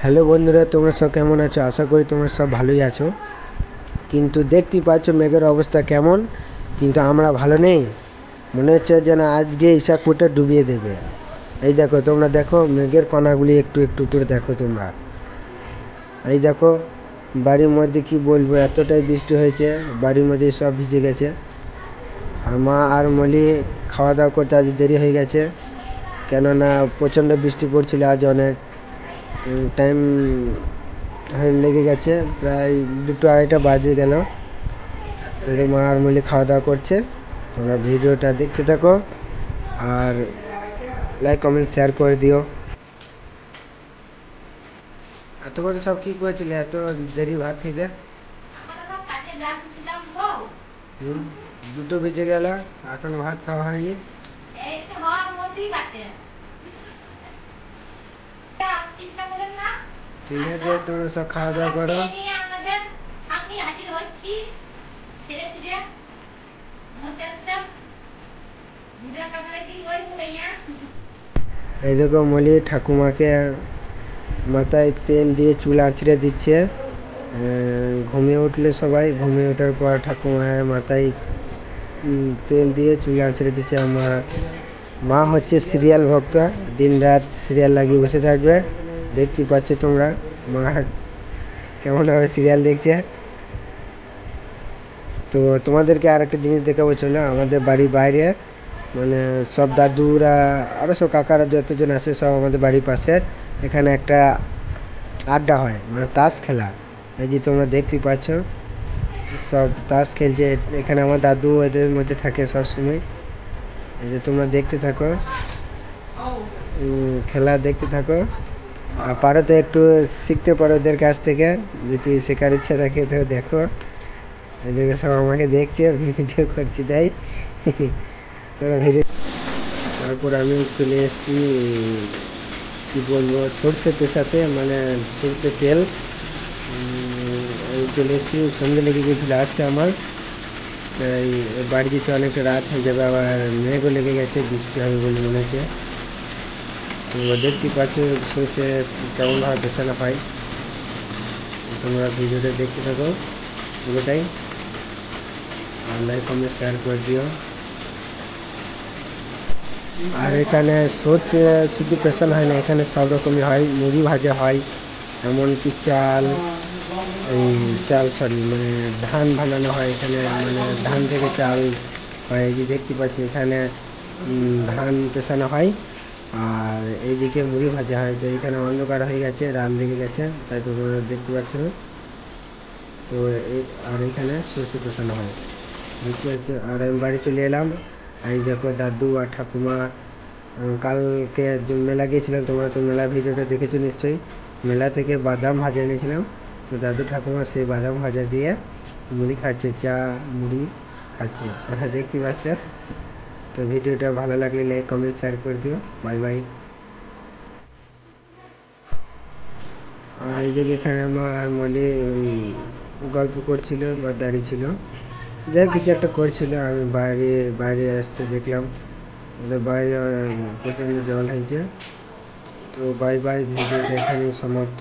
Hello বন্ধুরা, তোমরা সব কেমন আছো? আশা করি তোমরা সব ভালোই আছো। কিন্তু দেখতেই পাচ্ছ মেঘের অবস্থা কেমন, কিন্তু আমরা ভালো নেই। মনে হচ্ছে যেন আজকে ইসাকপুরটা ডুবিয়ে দেবে। এই দেখো, তোমরা দেখো মেঘের কণাগুলি একটু একটু করে দেখো তোমরা। এই দেখো, বাড়ির মধ্যে কি বলব, এতটাই বৃষ্টি হয়েছে, বাড়ির মধ্যে সব ভিজে গেছে। আর মা আর মলি খাওয়া দাওয়া করতে আজ দেরি হয়ে গেছে, কেননা প্রচণ্ড বৃষ্টি পড়ছিল আজ অনেক। টাইম লেগে গেছে, প্রায় দুটো আড়াইটা বাজে গেল মা আর মিলে খাওয়া দাওয়া করছে। তোমরা ভিডিওটা দেখতে থাকো আর লাইক কমেন্ট শেয়ার করে দিও। এতক্ষণ সব কি করেছিলে? এত দেরি ভাত খেতে? দুটো বেজে গেল, এখন ভাত খাওয়া হয়নি। ঠিক আছে তোমরা সব খাওয়া দাওয়া করো। এই দেখো মলি ঠাকুমাকে মাথায় তেল দিয়ে চুল আঁচড়ে দিচ্ছে। ঘুমিয়ে উঠলে সবাই। ঘুমিয়ে ওঠার পর ঠাকুমার মাথায় তেল দিয়ে চুল আঁচড়ে দিচ্ছে। আমার মা হচ্ছে সিরিয়াল ভক্ত। দিন রাত সিরিয়াল লাগিয়ে বসে থাকবে। দেখতে পাচ্ছ তোমরা? মা কেমনভাবে সিরিয়াল দেখছে? তো তোমাদেরকে আর একটা জিনিস দেখাবো, চলো। আমাদের বাড়ির বাইরে মানে সব দাদুরা আরও সব কাকারা যতজন আসে সব আমাদের বাড়ির পাশে, এখানে একটা আড্ডা হয় মানে তাস খেলা। এই যে তোমরা দেখতে পাচ্ছ, সব তাস খেলছে। এখানে আমার দাদু এদের মধ্যে থাকে সব সময় এই যে তোমরা দেখতে থাকো। খেলা দেখতে থাকো। পারো তো একটু শিখতে পারো ওদের কাছ থেকে। যদি শেখার ইচ্ছা থাকে তো দেখো। এদিকে সব আমাকে দেখছে ভিডিও করছি, তাই? তারপর আমি চলে এসেছি, কী বলব সর্ষে পেশাতে মানে সর্ষে তেল। চলে এসেছি সন্ধে লেগে গেছিল আসতে আমার। বাড়ি যেতে অনেকটা রাত হয়ে যাবে, আবার মেঘও লেগে গেছে, বৃষ্টি হবে বলে মনে হচ্ছে। তো দেখতেই পাচ্ছ সর্ষে কেমনভাবে পেছানো হয় তোমরা ভিডিওটা দেখতে থাকো, পুরোটাই। লাইক কমেন্ট শেয়ার করে দিও। আর এখানে সর্ষে শুধু পেশানো হয় না, এখানে সব রকমই হয়, মুড়ি ভাজা হয়, এমনকি চাল, এই চাল সরি মানে ধান বানানো হয় এখানে মানে ধান থেকে চাল হয় যে দেখতে পাচ্ছি এখানে ধান পেশানো হয়। আর এইদিকে মুড়ি ভাজা হয়, তো এখানে অন্ধকার হয়ে গেছে রাত লেগে গেছে, তাই তোমরা দেখতে পাচ্ছ। না তো আর এখানে সর্ষে পেশানো হয়। দেখতে পাচ্ছ, আর আমি বাড়ি চলে এলাম। এই দেখো দাদু আর ঠাকুমা কালকে মেলা গিয়েছিলাম তোমরা তো মেলা ভিডিওটা দেখেছ নিশ্চয়ই। মেলা থেকে বাদাম ভাজা এনেছিলাম। তো দাদু ঠাকুমা সেই বাদাম ভাজা দিয়ে মুড়ি খাচ্ছে, চা মুড়ি খাচ্ছে। তোমরা দেখতে পাচ্ছ? তো ভিডিওটা ভালো লাগলে লাইক কমেন্ট শেয়ার করে দিও। বাই বাই আর এই যে এখানে আমার মনে গল্প করছিল বা দাঁড়িয়ে ছিল, যাই কিছু একটা করছিল, আমি বাইরে বাইরে আসতে দেখলাম। বাইরে প্রচণ্ড জল হয়েছে। তো বাই বাই ভিডিওটা এখানেই সমাপ্ত।